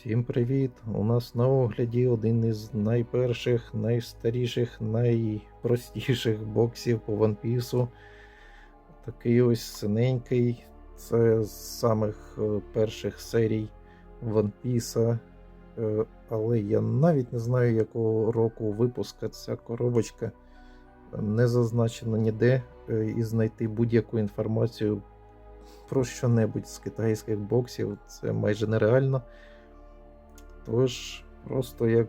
Всім привіт! У нас на огляді один із найперших, найстаріших, найпростіших боксів по One Piece. Такий ось синенький. Це з самих е, перших серій One Piece. Е, Але я навіть не знаю, якого року випуска ця коробочка. Не зазначено ніде е, і знайти будь-яку інформацію про що-небудь з китайських боксів. Це майже нереально. Тож, просто як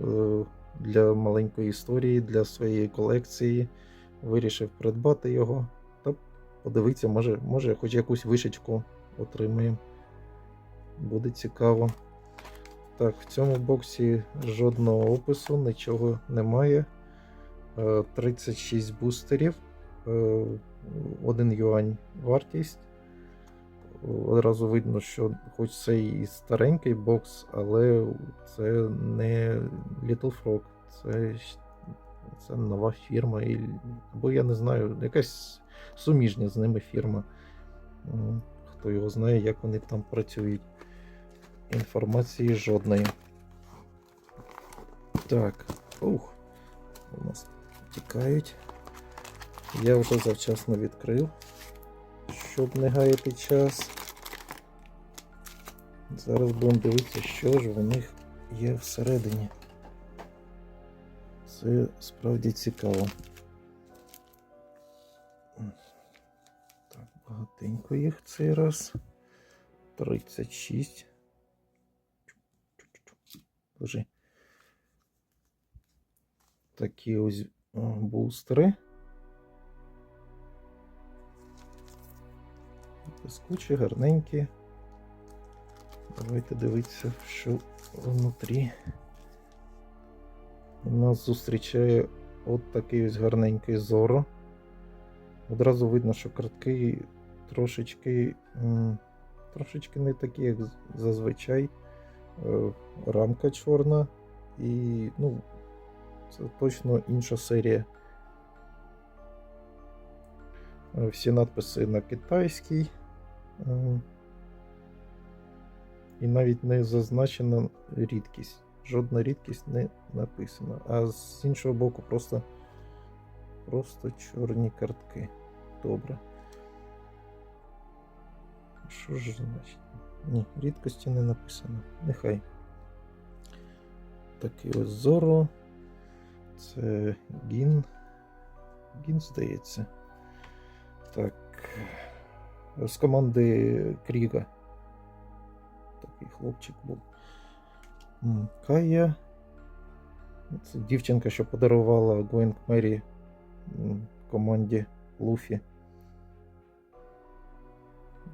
е, для маленької історії, для своєї колекції вирішив придбати його та подивитися, може, може хоч якусь вишечку отримаємо. Буде цікаво. Так, в цьому боксі жодного опису, нічого немає. Е, 36 бустерів, е, 1 юань вартість. Одразу видно, що хоч це і старенький бокс, але це не Little Frog, це, це нова фірма, і, або я не знаю, якась суміжня з ними фірма. Хто його знає, як вони там працюють. Інформації жодної. Так, ух, у нас тікають. Я вже завчасно відкрив щоб не гаяти час. Зараз будемо дивитися, що ж в них є всередині. Це справді цікаво. Так, багатенько їх цей раз. 36. Лежи. Такі ось бустери. Блискучі, гарненькі. Давайте дивитися, що внутрі. Нас зустрічає от такий ось гарненький зоро. Одразу видно, що картки трошечки, трошечки не такі, як зазвичай. Е, Рамка чорна і, ну, це точно інша серія. Е, Всі надписи на китайській. І навіть не зазначена рідкість. Жодна рідкість не написана. А з іншого боку, просто, просто чорні картки. Добре. Що ж значить? Ні, рідкості не написано. Нехай. Такий ось Зоро. Це Гін. Гін, здається. Так. З команди Кріга. Такий хлопчик був. Кая. Це дівчинка, що подарувала Гвен Мері команді Луфі.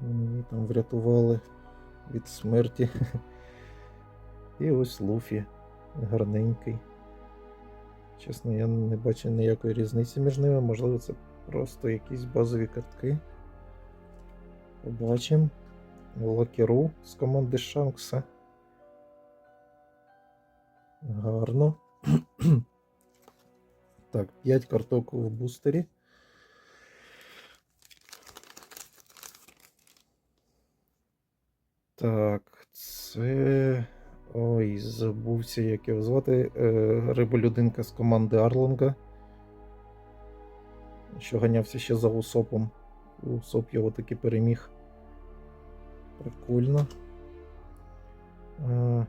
Її там врятували від смерті. І ось Луфі гарненький. Чесно, я не бачу ніякої різниці між ними. Можливо, це просто якісь базові картки. Побачимо. Лакеру з команди Шанкса. Гарно. так, 5 карток в бустері. Так, це. Ой, забувся, як його звати. Е, Риболюдинка з команди Арлонга. Що ганявся ще за Усопом. Усоп його таки переміг. Прикольно. Е,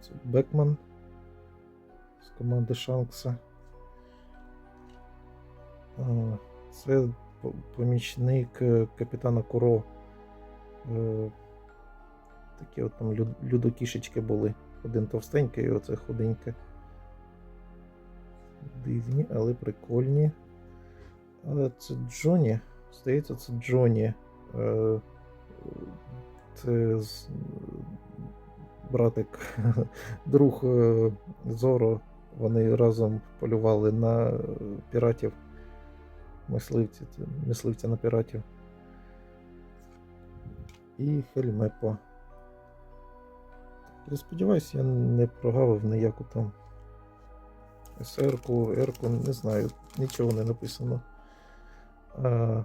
Це Бекман з команди Шанкса. Е, Це помічник е, капітана Куро. Е, Такі от там людокішечки були. Один товстенький і оце худеньке. Дивні, але прикольні. Це Джоні. Здається, це Джоні. Це братик, друг е, Зоро. Вони разом полювали на піратів. Мисливці, мисливця на піратів. І Хельмепо. Я сподіваюся, я не прогавив ніяку там СР-ку, Р-ку, не знаю, нічого не написано. А,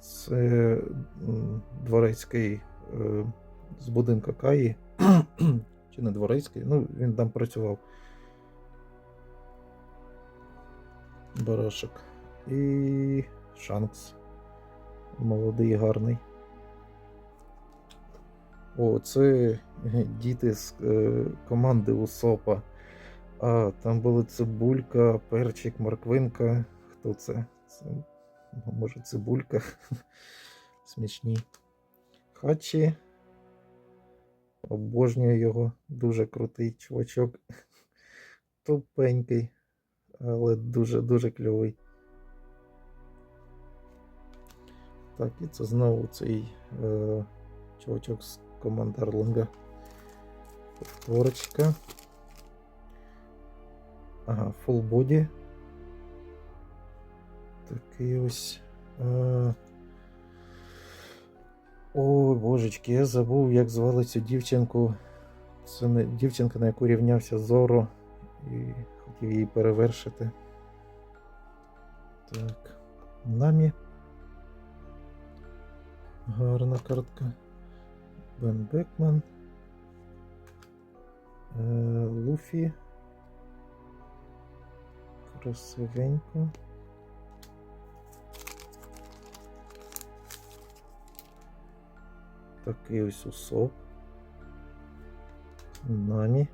це дворецький е, з будинка Каї. Чи не дворецький? Ну, він там працював. Барашек. І Шанкс. Молодий, гарний. О, це діти з е, команди Усопа. А, там були цибулька, перчик, морквинка. Хто це? Це може цибулька. Смішні. Хачі. Обожнюю його. Дуже крутий чувачок. Тупенький, але дуже-дуже кльовий. Так, і це знову цей е, чувачок з команди Арлинга. Повторочка. Ага, full. Такий ось. Е, Ой, божечки, я забув, як звали цю дівчинку. Це не дівчинка, на яку рівнявся Зоро, і хотів її перевершити. Так. Намі. Гарна картка. Бен Бекман. Е, Луфі. Красивенько. Такий ось усоп. Намі.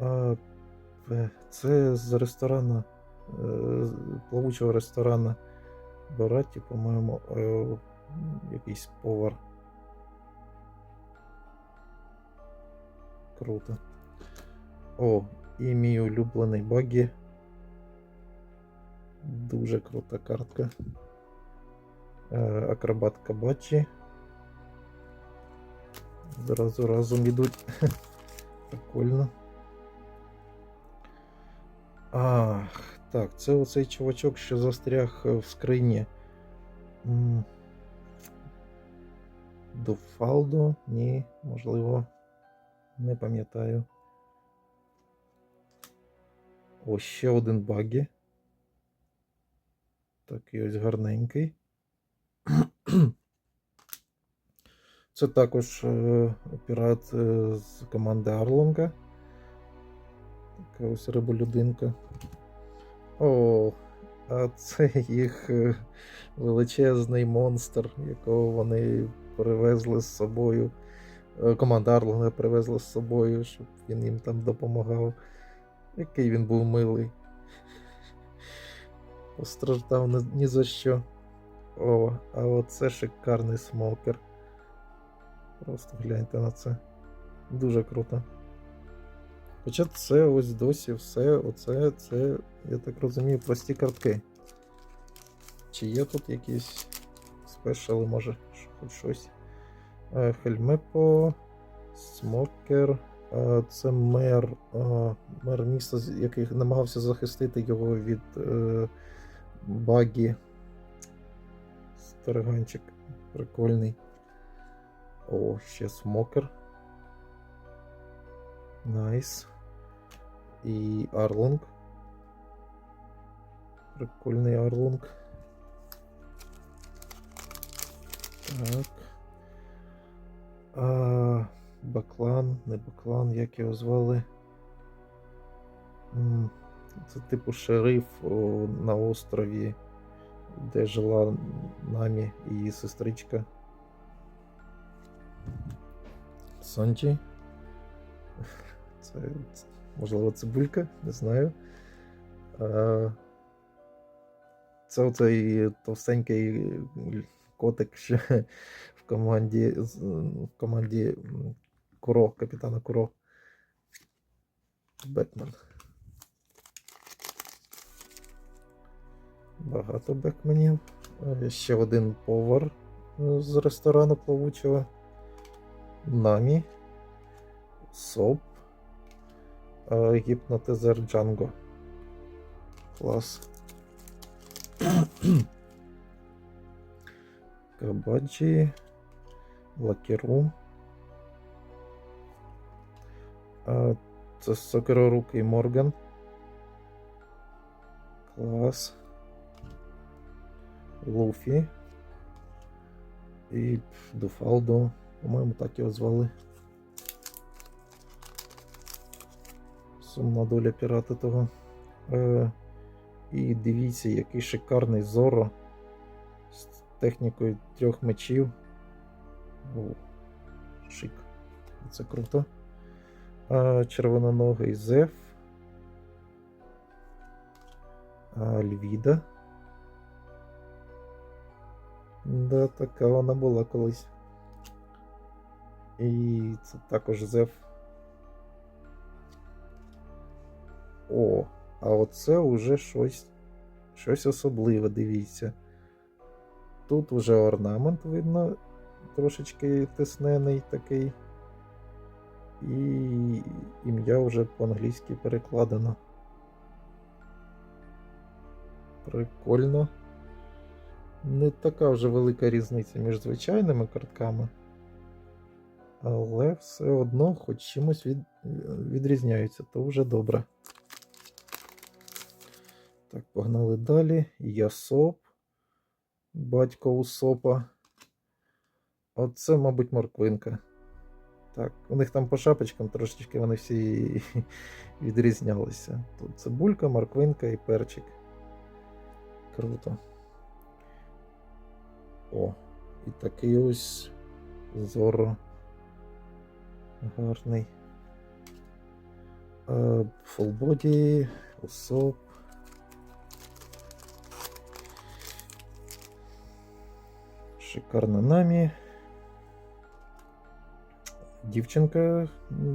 А, е, це з ресторана, е, плавучого ресторана Бараті, по-моєму, е, якийсь повар. Круто. О, і мій улюблений багі. Дуже крута картка. Е, Акробат Кабачі. Зразу разом ідуть. Прикольно. Ах, так, це оцей чувачок, що застряг е, в скрині. Дофалдо? Ні, можливо. Не пам'ятаю. О, ще один багі. Такий ось гарненький. Це також е, пірат е, з команди Арлонга. Така ось риболюдинка. О, а це їх е, величезний монстр, якого вони привезли з собою. Команда Арлонга привезла з собою, щоб він їм там допомагав. Який він був милий. Постраждав ні за що. О, а оце шикарний смокер. Просто гляньте на це. Дуже круто. Хоча це ось досі все, оце, це, я так розумію, прості картки. Чи є тут якісь спешали, може, хоч щось. Е, Хельмепо, Смокер. е, Це мер, е, мер міста, який намагався захистити його від багі. Стариганчик прикольний. О, ще смокер. Найс. І Арлонг. Прикольний Арлонг. Так. А, Баклан, не Баклан, як його звали. Це типу шериф на острові, де жила Намі її сестричка. Санджі. Це, можливо цибулька, не знаю. Це оцей товстенький котик ще в команді в команді Куро, капітана Куро. Бетмен. Багато бекменів. Е, Ще один повар е, з ресторану плавучого. Намі. Соп. е, Гіпнотизер Джанго. Клас. Кабаджі. Лакеру. Е, Це сокерорукий Морган. Клас. Луфі. І Дуфалдо. По-моєму, так його звали. Сумна доля пірата того. Е, і дивіться, який шикарний Зоро з технікою трьох мечів. О, шик. Це круто. А, червононогий Зеф. А, Львіда. Да, така вона була колись. І це також Зеф. О, а оце уже щось, щось особливе, дивіться. Тут уже орнамент видно, трошечки тиснений такий. І ім'я вже по-англійськи перекладено. Прикольно. Не така вже велика різниця між звичайними картками. Але все одно хоч чимось від... відрізняються, то вже добре. Так, погнали далі. Ясоп. Батько Усопа. Оце, мабуть, морквинка. Так, у них там по шапочкам трошечки вони всі відрізнялися. Тут цибулька, морквинка і перчик. Круто. О, і такий ось зоро. Гарний. Фулбоді, усоп. Шикарна намі. Дівчинка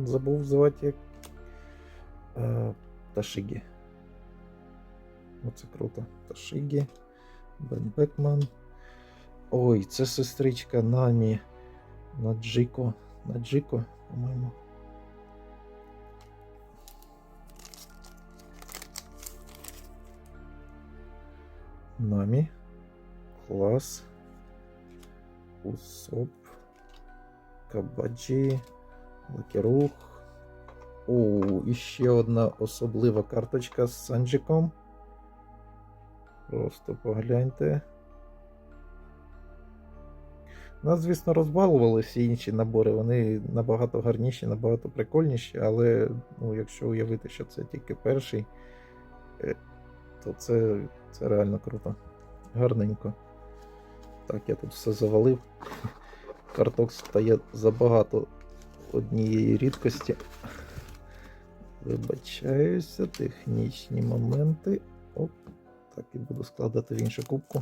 забув звати як е, Ташигі. Оце круто. Ташигі. Бен Бекман. Ой, це сестричка Намі. Наджико. Наджико, по-моєму. Намі. Клас. Усоп. Кабаджі. Лакерух. О, і ще одна особлива карточка з Санджиком. Просто погляньте. Нас, звісно, розбалували всі інші набори. Вони набагато гарніші, набагато прикольніші, але ну, якщо уявити, що це тільки перший, е, то це, це реально круто. Гарненько. Так, я тут все завалив. Карток стає забагато однієї рідкості. Вибачаюся, технічні моменти. Оп, так і буду складати в іншу кубку.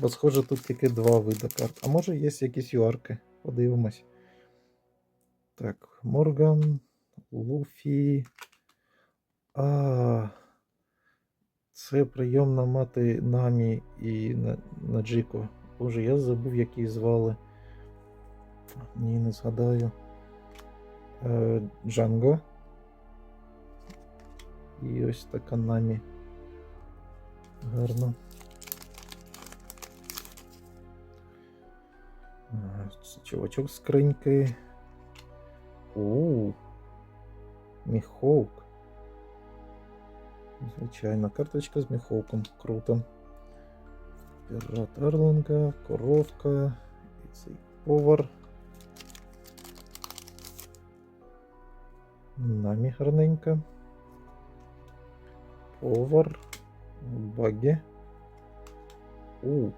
Бо, схоже, тут тільки два види карт. А може є якісь юарки. Подивимось. Так, Морган, Луфі. А. Це прийомна мати Намі і На- Наджико. Боже, я забув, як її звали. Ні, не згадаю. Е, Джанго. І ось така Намі. Гарно. Чувачок з скриньки. У. Міховк. Звичайно, карточка з міховком. Круто. Пірат Арлинга, коровка. Цей повар. Намі гарненька. Повар. Багі. У.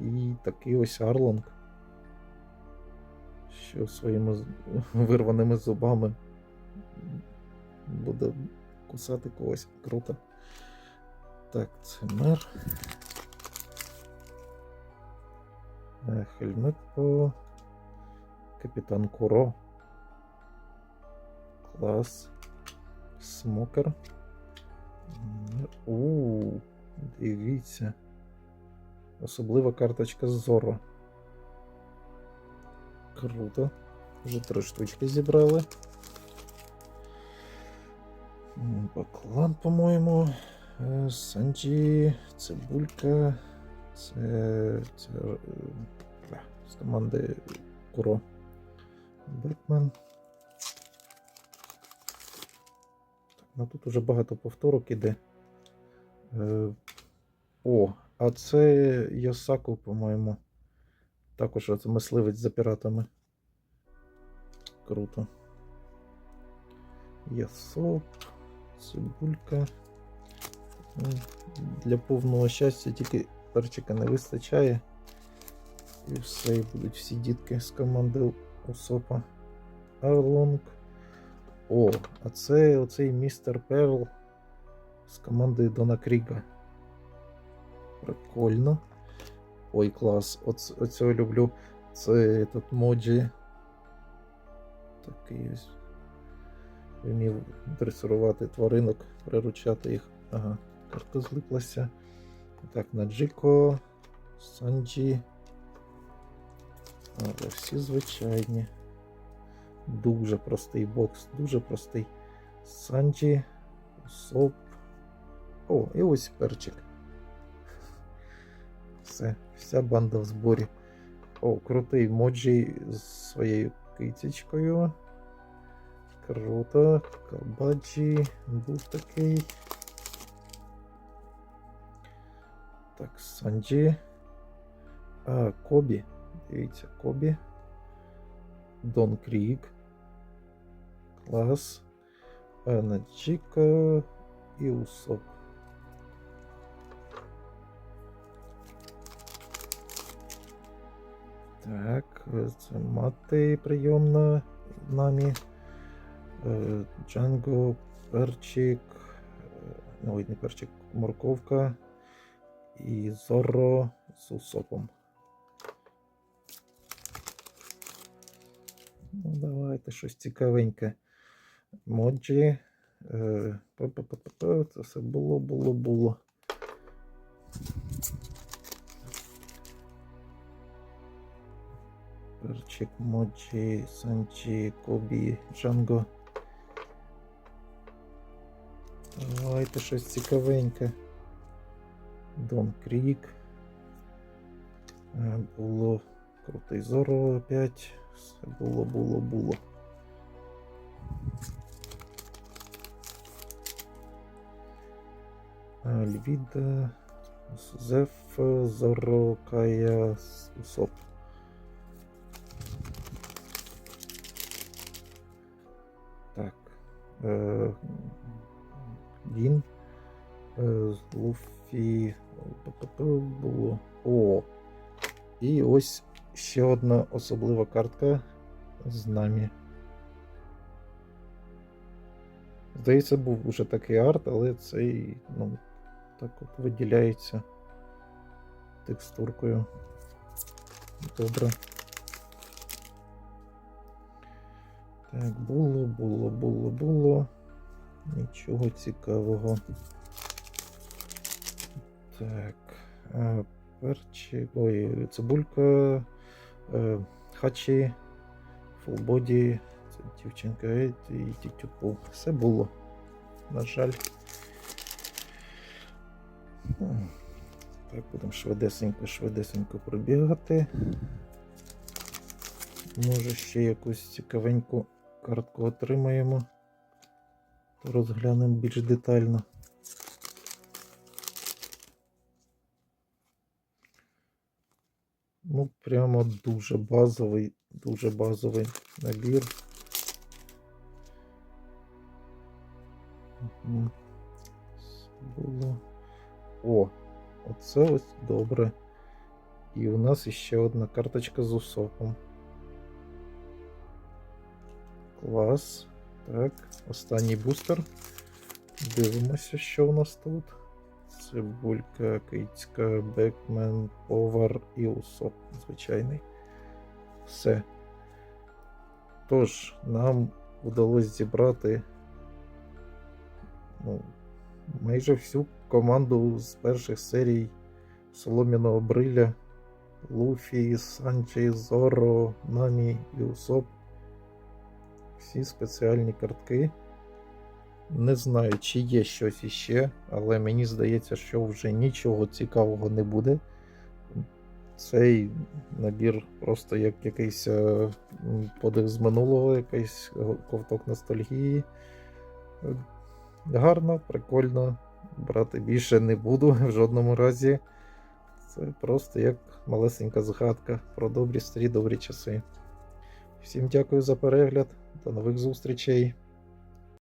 І такий ось Арлонг. Що своїми вирваними зубами буде кусати когось. Круто. Так, це мер. Е, Хельметко. Капітан Куро. Клас. Смокер. У, дивіться. Особлива карточка Зоро. Круто. Вже три штучки зібрали. Баклан, по-моєму. Е, Санджі, Цибулька. Це. Це. е, З команди Куро. Бекмен. Ну тут уже багато повторок іде. Е, О, а це Ясаку, по-моєму. Також мисливець за піратами. круто. Ясоп, цибулька. Ну, Для повного щастя тільки перчика не вистачає. І все, і будуть всі дітки з команди Усопа. Арлонг. О, а це оцей містер Перл з команди Дона Кріга. Прикольно. Ой, клас. Оц, оцього люблю. Це тут моджі. Такий ось. Вмів дресирувати тваринок, приручати їх. Ага, карта злиплася. Так, Наджико, Санджі. Але всі звичайні. Дуже простий бокс, дуже простий. Санджі, Соп. О, і ось перчик. Все, вся банда в зборі. О, крутий моджі з своєю кицечкою. Круто. Кабаджі був такий. Так, Санджі. А, Кобі. Дивіться, Кобі. Дон Крік. Клас. Наджіка і Усоп. Так, е, це мати прийомна намі. Е, Джанго, перчик. е, Ой, не перчик, морковка. І Зорро з усопом. Ну, давайте щось цікавеньке. Моджі. Це все було, було, було. Перчик, Моджі, Санчі, Кобі, Джанго. Давайте щось цікавеньке. Дон Крік. Е, Було крутий Зоро опять. Все було, було, було. Альвіда, Зеф, Зоро, Кая, Усоп. Так. Е, він. Е, Луфі. Було. О! І ось ще одна особлива картка з нами. Здається, був уже такий арт, але цей, ну, так от виділяється текстуркою. Добре. Так, було, було, було, було. Нічого цікавого. Так. А, перчик. Ой, цибулька. Е, хачі. Фулбоді. Це дівчинка і тітюпу. Все було. На жаль. Так, будемо швидесенько, швидесенько пробігати. Може ще якусь цікавеньку картку отримаємо. То розглянемо більш детально. Ну, прямо дуже базовий, дуже базовий набір. Було. О, оце ось добре. І у нас іще одна карточка з усопом. Клас. Так, останній бустер. Дивимося, що у нас тут. Цибулька, кицька, бекмен, повар і усоп звичайний. Все. Тож, нам вдалося зібрати ну, майже всю команду з перших серій Солом'яного бриля. Луфі, Санчі, Зоро, Намі і Усоп. Всі спеціальні картки. Не знаю, чи є щось іще, але мені здається, що вже нічого цікавого не буде. Цей набір просто як якийсь е, м, подив з минулого, якийсь ковток ностальгії. Е, Гарно, прикольно. Брати більше не буду в жодному разі. Це просто як малесенька згадка про добрі старі добрі часи. Всім дякую за перегляд. До нових зустрічей.